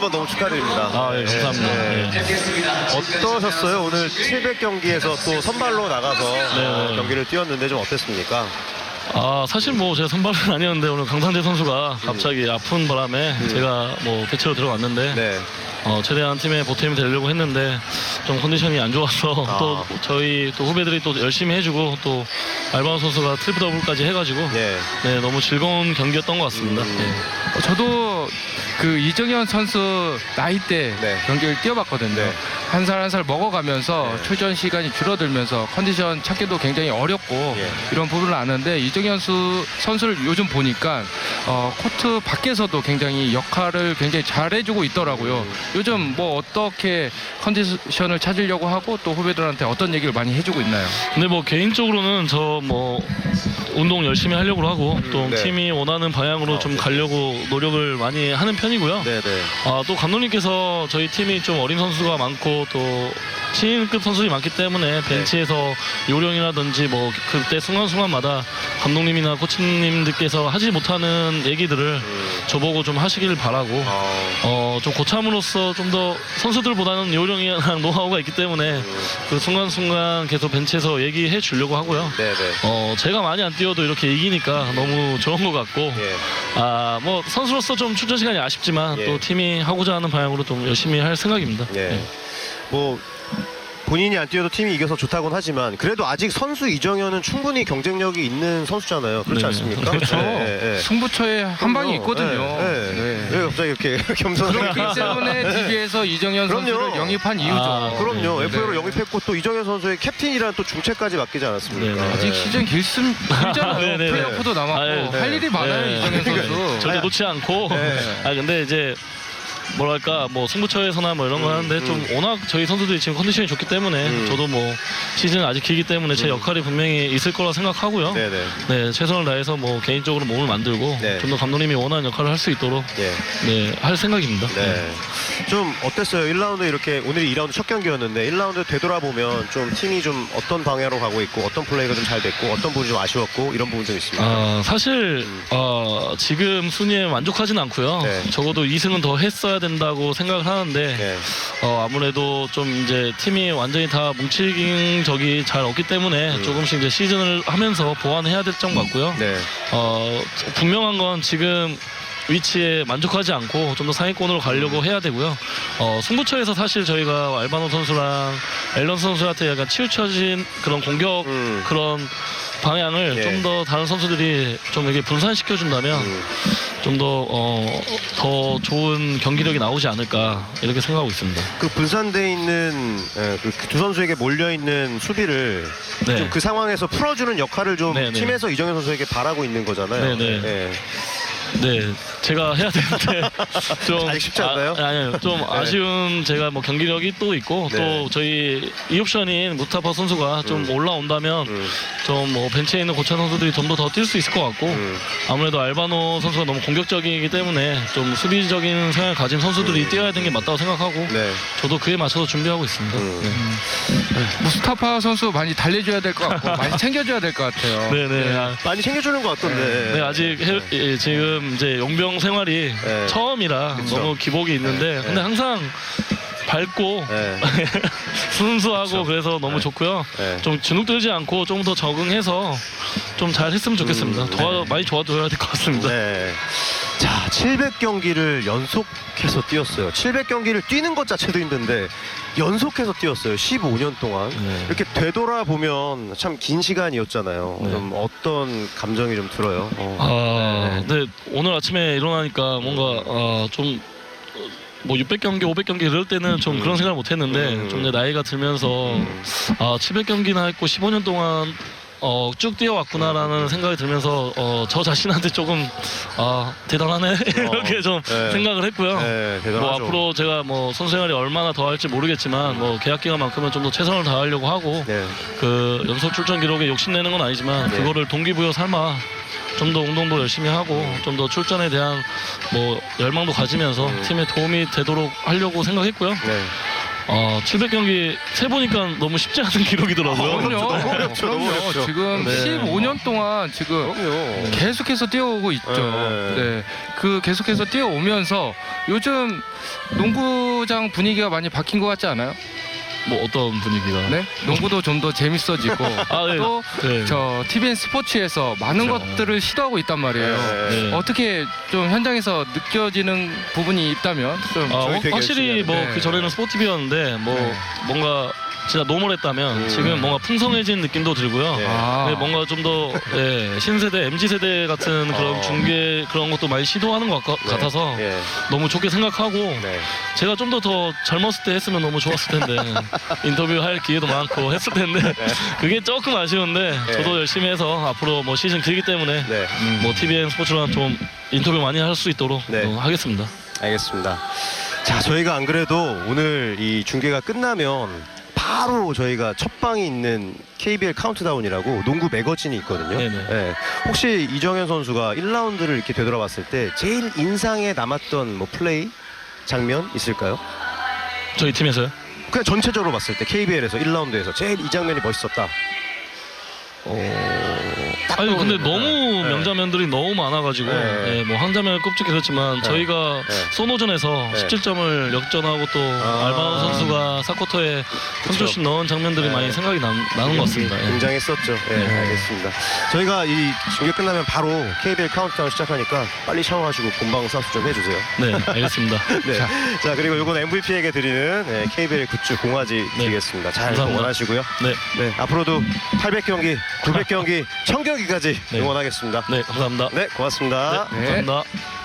한번 너무 축하드립니다. 아, 예, 감사합니다. 네. 어떠셨어요? 오늘 700경기에서 또 선발로 나가서 네, 어, 네. 경기를 뛰었는데 좀 어땠습니까? 아 사실 뭐 제가 선발은 아니었는데 오늘 강상재 선수가 갑자기 아픈 바람에 제가 뭐 대체로 들어갔는데 음. 네. 어, 최대한 팀의 보탬이 되려고 했는데 좀 컨디션이 안 좋아서 아. 또 저희 또 후배들이 또 열심히 해주고 또 알바노 선수가 트리플 더블까지 해가지고 네. 네 너무 즐거운 경기였던 것 같습니다. 음. 네. 어, 저도 그 이정현 선수 나이 때 네. 경기를 뛰어봤거든요. 네. 한살 한 살 먹어가면서 네. 출전 시간이 줄어들면서 컨디션 찾기도 굉장히 어렵고 예. 이런 부분을 아는데 이정현 수, 선수를 요즘 보니까 어, 코트 밖에서도 굉장히 역할을 굉장히 잘해주고 있더라고요. 요즘 뭐 어떻게 컨디션을 찾으려고 하고 또 후배들한테 어떤 얘기를 많이 해주고 있나요? 근데 뭐 개인적으로는 저 뭐 운동 열심히 하려고 하고 또 네. 팀이 원하는 방향으로 아, 좀 네. 가려고 노력을 많이 하는 편이고요. 네, 네. 아, 또 감독님께서 저희 팀이 좀 어린 선수가 많고 또 신인급 선수들이 많기 때문에 벤치에서 요령이라든지 뭐 그때 순간순간마다 감독님이나 코치님들께서 하지 못하는 얘기들을 음. 저보고 좀 하시길 바라고 어, 어, 좀 고참으로서 좀 더 선수들보다는 요령이랑 노하우가 있기 때문에 음. 그 순간순간 계속 벤치에서 얘기해 주려고 하고요. 네, 네. 어, 제가 많이 안 뛰어도 이렇게 이기니까 너무 좋은 것 같고 예. 아, 뭐 선수로서 좀 출전 시간이 아쉽지만 예. 또 팀이 하고자 하는 방향으로 좀 열심히 할 생각입니다. 예. 네. 뭐 본인이 안 뛰어도 팀이 이겨서 좋다곤 하지만 그래도 아직 선수 이정현은 충분히 경쟁력이 있는 선수잖아요. 그렇지 네. 않습니까? 그렇죠. 예, 예, 예. 승부처에 한 방이 있거든요. 네, 네. 네. 왜 갑자기 이렇게 겸손하게 그렇기 때문에 TV에서 이정현 그럼요. 선수를 영입한 이유죠. 아, 그럼요. 네. FA로 영입했고 또 이정현 선수의 캡틴이라는 또 중책까지 맡기지 않았습니까? 네, 네. 아직 시즌 길씀 길잖아요. 네, 네, 네. 플레이오프도 남았고 아, 예. 할 일이 많아요 네. 이정현 선수. 절대 아니, 놓지 않고 네. 아 근데 이제 뭐랄까 뭐 승부처에서나 뭐 이런 거 음, 하는데 좀 워낙 저희 선수들이 지금 컨디션이 좋기 때문에 음. 저도 뭐 시즌 아직 길기 때문에 제 음. 역할이 분명히 있을 거라 생각하고요. 네. 네 네. 최선을 다해서 뭐 개인적으로 몸을 만들고 네. 좀 더 감독님이 원하는 역할을 할 수 있도록 예. 네 할 생각입니다. 네. 좀 어땠어요? 1라운드 이렇게 오늘이 2라운드 첫 경기였는데 1라운드 되돌아보면 좀 팀이 좀 어떤 방향으로 가고 있고 어떤 플레이가 좀 잘 됐고 어떤 부분이 좀 아쉬웠고 이런 부분 좀 있습니다. 아, 사실 음. 어, 지금 순위에 만족하진 않고요. 네. 적어도 2승은 더 했어야 된다고 생각을 하는데 네. 어, 아무래도 좀 이제 팀이 완전히 다 뭉치긴 적이 잘 없기 때문에 음. 조금씩 이제 시즌을 하면서 보완해야 될 점 같고요. 네. 어, 분명한 건 지금 위치에 만족하지 않고 좀 더 상위권으로 가려고 해야 되고요. 어, 승부처에서 사실 저희가 알바노 선수랑 앨런 선수한테 약간 치우쳐진 그런 공격 음. 그런 방향을 예. 좀 더 다른 선수들이 좀 이렇게 분산시켜 준다면 음. 좀더 어, 더 좋은 경기력이 나오지 않을까 이렇게 생각하고 있습니다. 그 분산돼 있는 예, 그두 선수에게 몰려 있는 수비를 네. 좀 그 상황에서 풀어주는 역할을 좀 네, 네. 팀에서 이정현 선수에게 바라고 있는 거잖아요. 네, 네. 예. 네, 제가 해야 되는데 좀 아직 쉽지 않나요? 아, 아니요, 좀 아쉬운 제가 뭐 경기력이 또 있고 네. 또 저희 이 옵션인 무스타파 선수가 좀 음. 올라온다면 음. 좀 뭐 벤치에 있는 고찬 선수들이 좀 더 더 뛸 수 있을 것 같고 음. 아무래도 알바노 선수가 너무 공격적이기 때문에 좀 수비적인 성향을 가진 선수들이 뛰어야 되는 게 맞다고 생각하고 네. 저도 그에 맞춰서 준비하고 있습니다. 음. 네. 무스타파 선수 많이 달래줘야 될 것 같고 많이 챙겨줘야 될 것 같아요. 네, 네. 아, 많이 챙겨주는 것 같던데. 네, 아직 해- 예, 지금 이제 용병 생활이 네. 처음이라 그쵸. 너무 기복이 있는데 네. 근데 항상 밝고 네. 순수하고 그쵸. 그래서 너무 네. 좋고요. 네. 좀 주눅 들지 않고 좀 더 적응해서 좀 잘 했으면 좋겠습니다. 음, 도와, 네. 많이 도와줘야 될 것 같습니다. 네. 자, 700경기를 연속해서 뛰었어요. 700경기를 뛰는 것 자체도 힘든데 연속해서 뛰었어요. 15년 동안. 네. 이렇게 되돌아보면 참 긴 시간이었잖아요. 네. 좀 어떤 감정이 좀 들어요? 어. 아, 네. 오늘 아침에 일어나니까 뭔가 어, 좀. 뭐 600경기, 500경기 이럴 때는 좀 음. 그런 생각을 못 했는데 음. 좀 내 나이가 들면서 음. 아 700경기나 했고 15년 동안 어, 쭉 뛰어왔구나라는 생각이 들면서 어, 저 자신한테 조금 아 대단하네 이렇게 좀 네. 생각을 했고요. 네, 뭐 대단하죠. 앞으로 제가 뭐 선수 생활이 얼마나 더 할지 모르겠지만 뭐 계약 기간만큼은 좀 더 최선을 다하려고 하고 네. 그 연속 출전 기록에 욕심내는 건 아니지만 네. 그거를 동기부여 삼아 좀 더 운동도 열심히 하고 좀 더 출전에 대한 뭐 열망도 가지면서 음. 팀에 도움이 되도록 하려고 생각했고요. 네. 어, 700경기 세 보니까 너무 쉽지 않은 기록이더라고요. 어렵죠, 그럼요. 너무 어렵죠, 너무 그럼요. 어렵죠. 지금 네. 15년 동안 지금 그럼요. 계속해서 뛰어오고 있죠. 네. 네. 그 계속해서 뛰어오면서 요즘 농구장 분위기가 많이 바뀐 것 같지 않아요? 뭐 어떤 분위기가? 네? 농구도 좀 더 재밌어지고 아, 네. 또 네. 저 TVN 스포츠에서 많은 그렇죠. 것들을 시도하고 있단 말이에요. 네. 어떻게 좀 현장에서 느껴지는 부분이 있다면 좀 아, 저희 확- 되게 확실히 열심히 뭐 하는데. 그 전에는 스포티비였는데 뭐 네. 뭔가 진짜 노멀했다면 음. 지금 뭔가 풍성해진 느낌도 들고요. 네. 아, 네, 뭔가 좀 더 신세대, MZ 세대 같은 그런 어. 중계 그런 것도 많이 시도하는 것 같- 네. 같아서 예. 너무 좋게 생각하고 네. 제가 좀 더 더 젊었을 때 했으면 너무 좋았을 텐데 인터뷰 할 기회도 많고 했을 텐데 그게 조금 아쉬운데 네. 저도 열심히 해서 앞으로 뭐 시즌 길기 때문에 네. 뭐 TVN 스포츠랑 좀 인터뷰 많이 할 수 있도록 네. 어, 하겠습니다. 알겠습니다. 자, 저희가 안 그래도 오늘 이 중계가 끝나면 바로 저희가 첫 방이 있는 KBL 카운트다운이라고 농구 매거진이 있거든요. 네네. 네. 혹시 이정현 선수가 1라운드를 이렇게 되돌아봤을 때 제일 인상에 남았던 뭐 플레이 장면 있을까요? 저희 팀에서요. 그냥 전체적으로 봤을 때 KBL에서 1라운드에서 제일 이 장면이 멋있었다. 딱 아니 근데 떠오르는 너무 네. 명장면들이 너무 많아가지고 네. 예, 뭐한 장면을 꼽지겠었지만 네. 저희가 네. 소노전에서 네. 17점을 역전하고 또 아. 알바운 선수가 사쿼터에 그쵸. 3점씩 넣은 장면들이 네. 많이 생각이 나, 나는 것 같습니다. 예. 굉장했었죠. 네, 네. 알겠습니다. 저희가 이 중계 끝나면 바로 KBL 카운트다운 시작하니까 빨리 샤워하시고 본방 사수 좀 해주세요. 네, 알겠습니다. 네. 자, 그리고 이건 MVP에게 드리는 네, KBL 굿즈 공화지 드리겠습니다. 잘 감사합니다. 응원하시고요. 네, 네, 앞으로도 800경기, 900경기, 1000경기 까지 네. 응원하겠습니다. 네, 감사합니다. 네, 고맙습니다. 네, 네. 감사합니다.